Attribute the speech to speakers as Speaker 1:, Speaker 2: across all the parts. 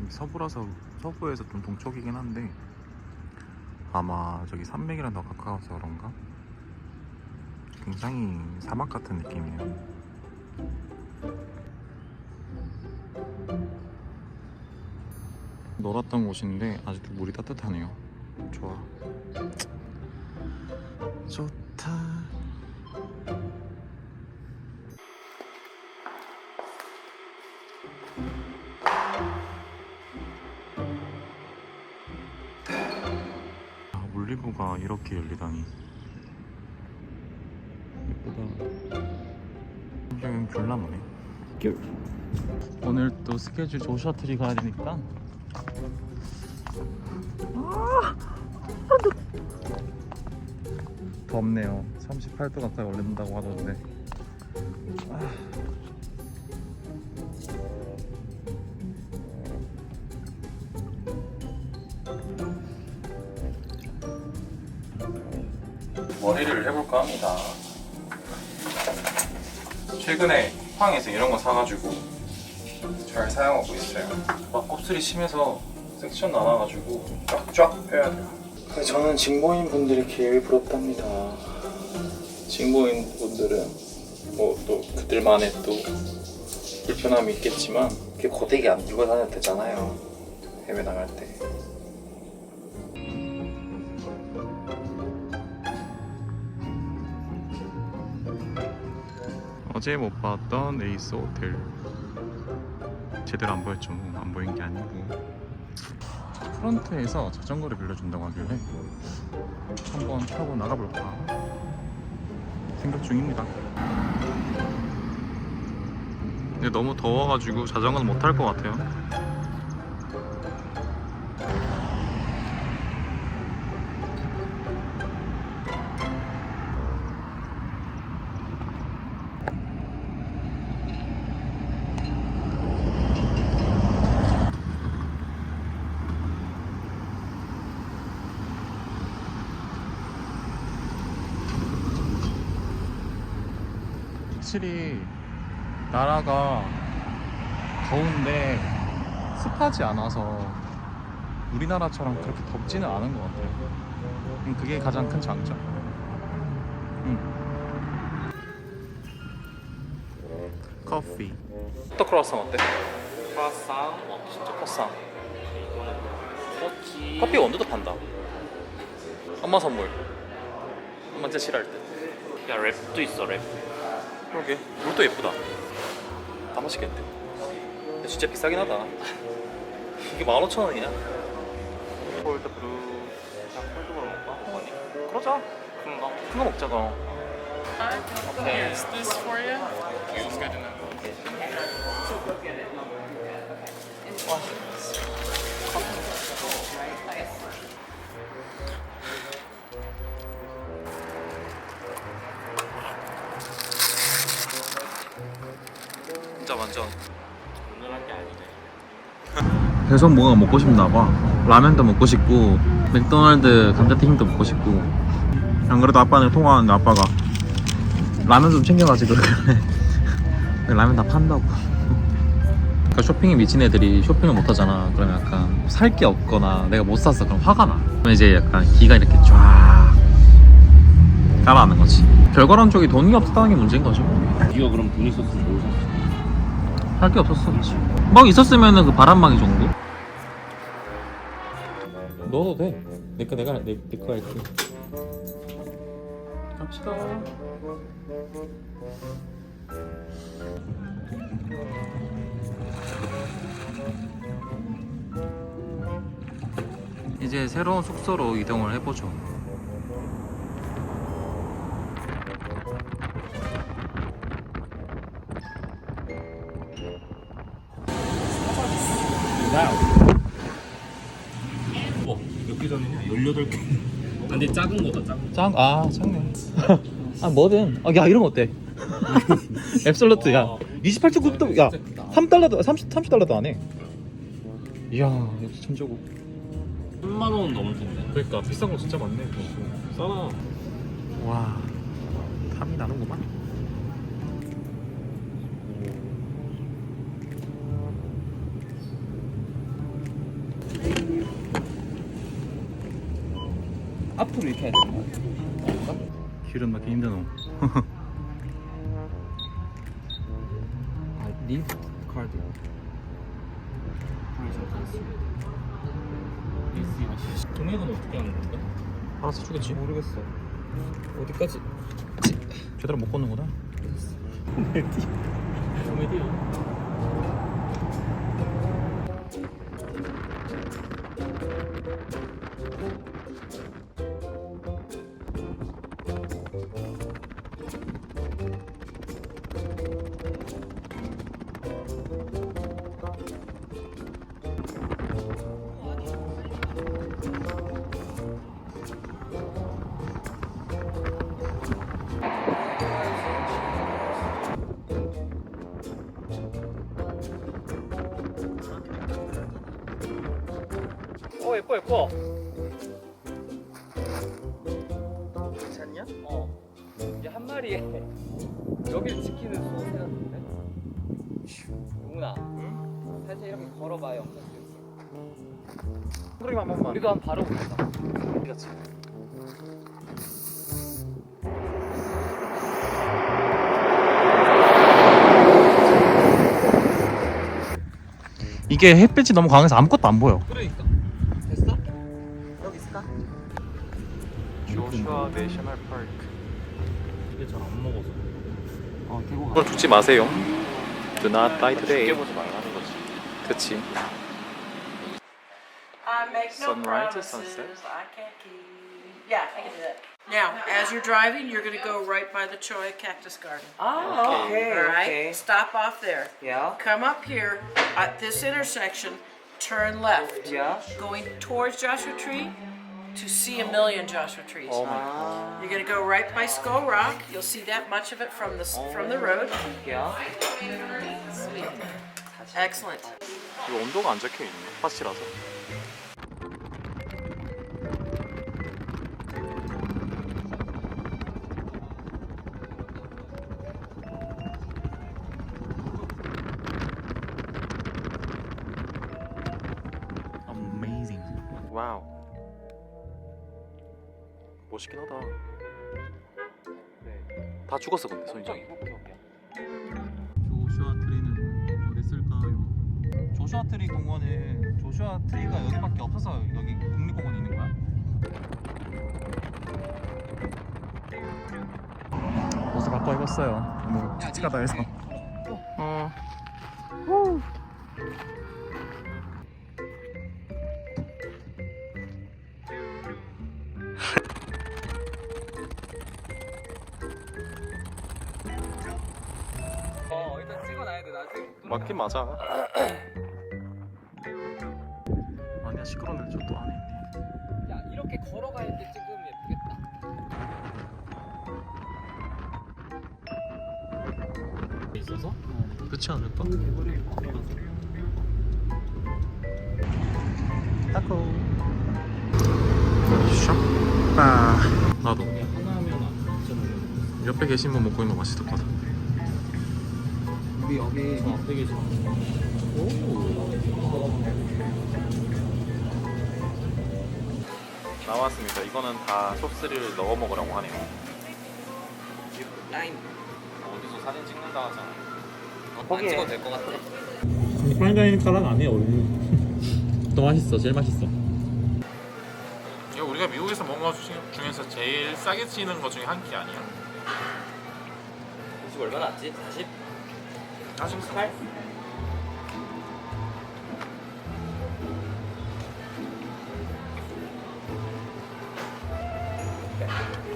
Speaker 1: 여기 서부라서 서부에서 좀 동쪽이긴 한데 아마 저기 산맥이랑 더 가까워서 그런가? 굉장히 사막 같은 느낌이에요. 놀았던 곳인데 아직도 물이 따뜻하네요. 좋아. 좋다. 이렇게 열리다니. 예쁘다. 여긴 귤나무네. 귤. 오늘 또 스케줄 조셔틀이 가야 되니까. 덥네요. 38도 가까이 올린다고 하던데. 아. 머리를 해볼까 합니다. 최근에 쿠팡에서 이런 거 사가지고 잘 사용하고 있어요. 막 곱슬이 심해서 섹션 나눠가지고 쫙쫙 빼야 돼요. 저는 직모인 분들이 제일 부럽답니다. 직모인 분들은 뭐 또 그들만의 또 불편함이 있겠지만 이렇게 고데기 안 들고 다녀도 되잖아요. 해외 나갈 때. 어제 못 봤던 에이스 호텔. 제대로 안 보였죠. 뭐안 보인 게 아니고. 프런트에서 자전거를 빌려준다고 하길래 한번 타고 나가볼까 생각 중입니다. 근데 너무 더워가지고 자전거는 못 탈 것 같아요 확실히 나라가 더운데 습하지 않아서 우리나라처럼 그렇게 덥지는 않은 것 같아요. 음, 그게 가장 큰 장점. 음. 커피. 또 크로아상 어때?
Speaker 2: 크라상 어 진짜
Speaker 1: 크로아상.
Speaker 2: 커피
Speaker 1: 커피 원두도 판다. 엄마 선물. 엄마 진짜 싫어할 때.
Speaker 2: 야 랩도 있어 랩
Speaker 1: 그러게. 물도 예쁘다. 다 맛있겠네. 근데 진짜 비싸긴 하다. 이게 15,000원이야. 콜드 브루.
Speaker 2: 자 콜드브루 먹을까? 아니
Speaker 1: 그러자.
Speaker 2: 큰 거?
Speaker 1: 큰거 먹자 그럼.
Speaker 2: Okay, is this for you? It's good enough.
Speaker 1: 진 계속 뭐가 먹고 싶나 봐. 라면도 먹고 싶고 맥도날드 감자튀김도 먹고 싶고. 안 그래도 아빠는 통화하는데 아빠가 라면 좀 챙겨가지 그러길래 라면 다 판다고. 그러니까 쇼핑에 미친 애들이 쇼핑을 못 하잖아. 그러면 약간 살 게 없거나 내가 못 샀어. 그럼 화가 나. 그럼 이제 약간 기가 이렇게 쫙 가라앉는 거지. 별거란 쪽이 돈이 없다는 게 문제인 거죠.
Speaker 2: 네가 그럼 돈 있었으면 뭘 샀어?
Speaker 1: 할 게 없었어. 막 있었으면은 그 바람막이 정도? 넣어도 돼. 내거 내가 내, 내거 할게. 갑시다. 이제 새로운 숙소로 이동을 해보죠.
Speaker 2: 작은 거다 작은
Speaker 1: 짱, 아, 작네. 아, 뭐든. 아, 야, 이런 거 어때? 앱솔루트, 야. 28.9도, 야, 3달러도, 30, 30달러도 안 해. 이야, 역시 천조국.
Speaker 2: 3만 원 넘을 텐데
Speaker 1: 그러니까, 비싼 거 진짜 많네.
Speaker 2: 싸나?
Speaker 1: 와, 탐이 나는구만. 기름 넣기 힘드노
Speaker 3: 아, 리프 카드.
Speaker 2: 금액은 어떻게 하는 건가?
Speaker 1: 알아서 주겠지?
Speaker 3: 모르겠어. 어디까지?
Speaker 1: 제대로 못 걷는구나.
Speaker 2: 코미디 어 예뻐 예뻐
Speaker 3: 괜찮냐? 어. 이게 한 마리에 여기를 지키는 소 생각인데? 용훈아. 응? 살짝 이렇게 걸어봐 영상.
Speaker 1: 소리만 한 번만
Speaker 3: 우리도 한 바로 볼까?
Speaker 1: 그렇지 이게 햇빛이 너무 강해서 아무것도 안 보여
Speaker 3: 그러니까. 대구
Speaker 1: 이걸 죽지 마세요 Do not die today
Speaker 2: 죽여보지 말라는 거지
Speaker 1: 그치
Speaker 4: I make no
Speaker 1: Sunrise to
Speaker 4: promises.
Speaker 1: sunset?
Speaker 4: I can't keep. Yeah, I can do that. Now, as you're driving, you're going to go right by the Choi Cactus Garden.
Speaker 3: 아, 오케이,
Speaker 4: All right?
Speaker 3: 오케이.
Speaker 4: Stop off there.
Speaker 3: 야,
Speaker 4: Come up here at this intersection, turn left.
Speaker 3: 야.
Speaker 4: Going towards Joshua Tree to see a million Joshua trees.
Speaker 3: 아,
Speaker 4: You're going to go right by Skull Rock. You'll see that much of it from the from the road.
Speaker 3: 야.
Speaker 4: Excellent.
Speaker 1: 이거 온도가 안 적혀 있네 팥이라서 Amazing. 와우. 멋있긴 하다. 다 죽었어 근데 손정이. 조슈아 트리는 어디 있을까요? 조슈아 트리 공원에 조슈아 트리가 여기밖에 없어서 여기 국립공원에 있는 거야? 옷을 바꿔 입었어요. 뭐 치치가다 해서. 맞긴 맞아. 아니야 시끄러우면 저또 안에 있네.
Speaker 3: 야, 이렇게 걸어갈 때 찍으면 예쁘겠다.
Speaker 2: 있어서
Speaker 1: 그렇지 않을까? 타코. 샤빠. 나도.
Speaker 2: 하나면 안
Speaker 1: 옆에 계신 분 먹고 있는 거 맛있을 것 같아.
Speaker 3: 우리 여기
Speaker 2: 저 앞에 계신
Speaker 1: 나왔습니다. 이거는 다 소스를 넣어 먹으라고 하네요.
Speaker 3: 라임.
Speaker 2: 어디서 사진 찍는다 하잖아
Speaker 3: 안 찍어도 될 것 같아.
Speaker 2: 파인다이닝 가락 아니에요 원래 더 맛있어 제일 맛있어
Speaker 1: 이거 우리가 미국에서 먹은 것 중에서 제일 싸게 치는 것 중에 한 끼 아니야?
Speaker 3: 음식 얼마 나 왔지? 40?
Speaker 1: 48?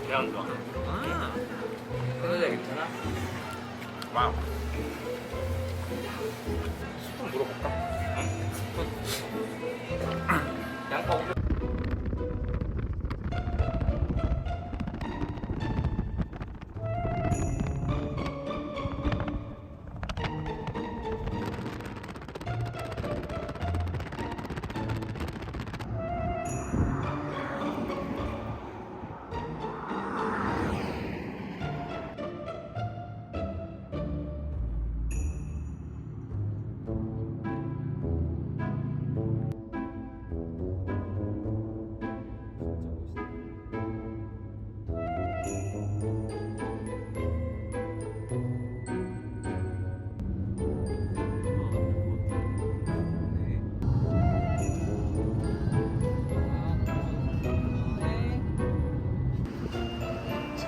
Speaker 2: 배안 좋아
Speaker 3: 아. 그러자 괜찮아?
Speaker 1: 와우.
Speaker 3: 스푼 물어볼까? 양파 오늘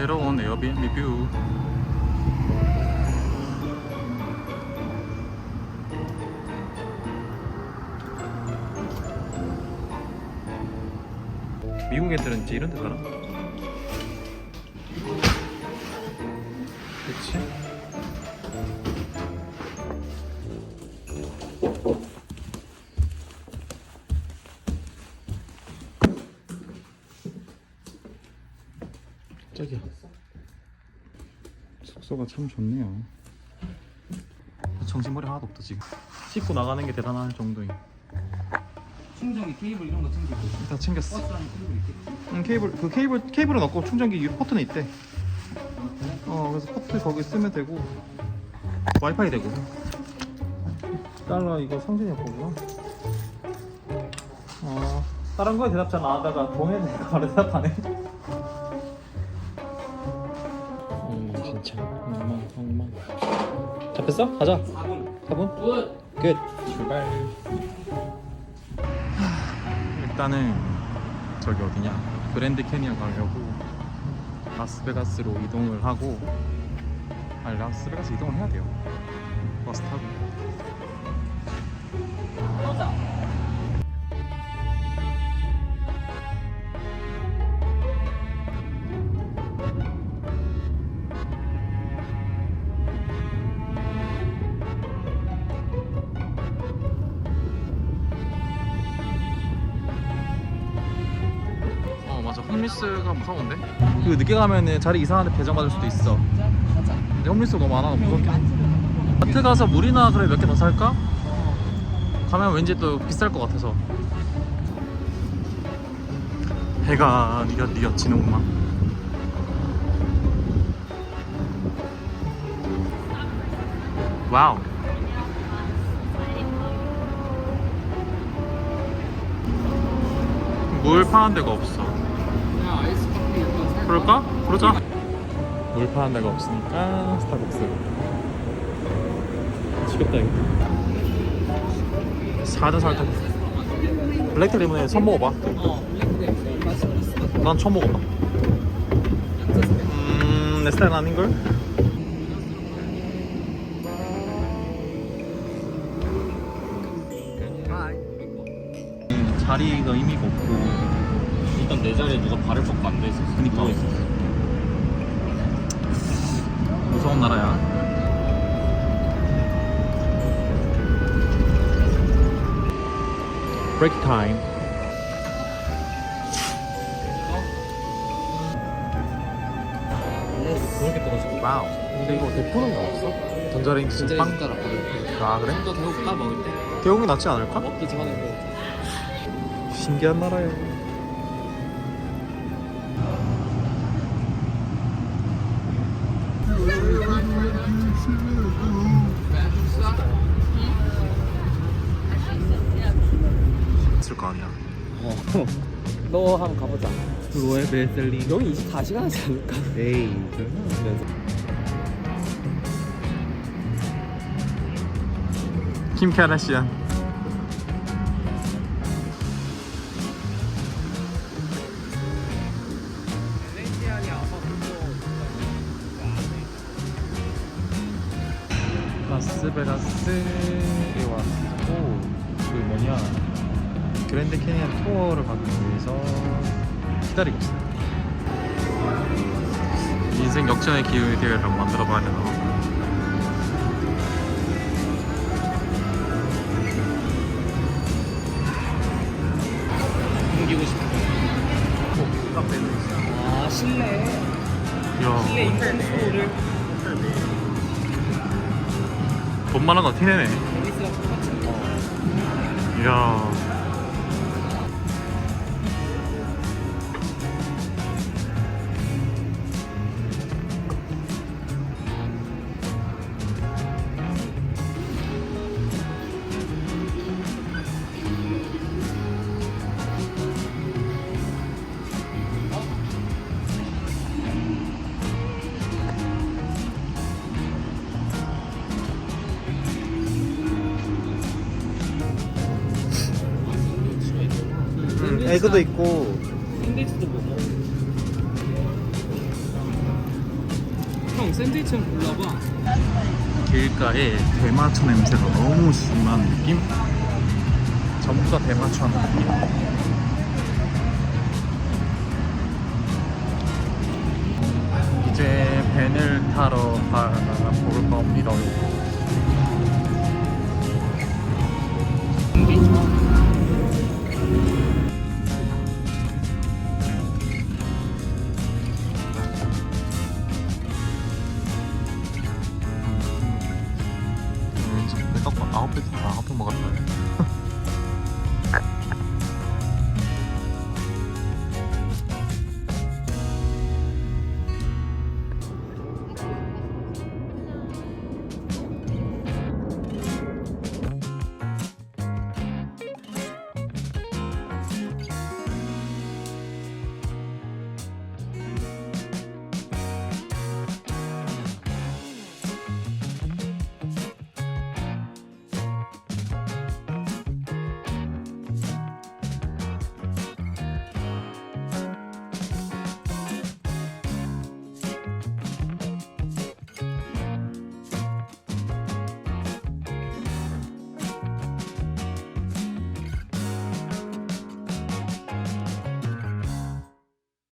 Speaker 1: 새로운 에어비앤비 뷰. 미국 애들은 이제 이런 데 살아 저기야 숙소가 참 좋네요. 정신머리 하나도 없다 지금. 씻고 나가는 게 대단한 정도인
Speaker 3: 충전기 케이블 이런 거 챙기고.
Speaker 1: 다 챙겼어.
Speaker 3: 버스 안에 케이블 있겠지?
Speaker 1: 응, 케이블 그 케이블 케이블은 없고 충전기 포트는 있대. 어 그래서 포트 거기 쓰면 되고. 와이파이 되고. 달러 이거 성진이 거구나. 어 다른 거에 대답 잘 안 하다가 동해내가 바로 대답하네 진짜 엉망 엉망 잡혔어? 가자.
Speaker 3: 4분.
Speaker 1: 4분?
Speaker 3: 굿!
Speaker 1: 끝 출발. 일단은 저기 어디냐? 그랜드 캐니언 가려고 라스베가스로 이동을 하고 아니 라스베가스 이동을 해야 돼요. 버스 타고. 어맞 홈리스가 무서운데? 그 늦게 가면은 자리 이상한데 배정받을 수도 있어. 근데 홈리스 너무 많아 무섭게 마트 가서 물이나 그래 몇 개 더 살까? 가면 왠지 또 비쌀 것 같아서. 해가 니엿 니엿 지는구만. 와우. 물 파는 데가 없어 그럴까? 그러자. 물 파는 데가 없으니까 스타벅스. 미치겠다 이거. 사든 살든 블랙 레몬에 처음 먹어봐. 난 처음 먹어봐. 음... 내 스타일 아닌걸? 음, 자리가 의미가 없고
Speaker 2: 일단 내 자리에 누가 발을 뻗고 앉아 있었어
Speaker 1: 그니까. 무서운 나라야 브레이크 타임 그렇게 떨어지고 와우 근데 이거 대포는 거 없어? 전자레인지
Speaker 3: 진짜
Speaker 1: 빵?
Speaker 3: 숟가락
Speaker 1: 아 그래?
Speaker 3: 좀더 먹을 때?
Speaker 1: 대용이 낫지 않을까?
Speaker 3: 먹기 전에 뭐
Speaker 1: 신기한 나라예요 있을 거 아니야.
Speaker 3: 너 한번 가보자.
Speaker 1: 로에 베셀린
Speaker 3: 여기 24시간 하지 않을까?
Speaker 1: 에이. 킴 카다시안 라스베가스에 왔고 그 뭐냐 그랜드 캐니언 투어를 가기 위해서 기다리고 있어요. 인생 역전의 기회 대회를 한번 만들어 봐야 되나?
Speaker 2: 옮기고 싶어
Speaker 3: 아 실내 실내
Speaker 1: 이야,
Speaker 3: 인터넷을
Speaker 1: 돈 많은 거 티내네. 이야. 에그도 있고
Speaker 3: 샌드위치도 먹어 형 샌드위치 좀 골라봐.
Speaker 1: 길가에 대마초 냄새가 너무 심한 느낌? 전부 다 대마초 하는 느낌. 이제 밴을 타러 가볼 겁니다.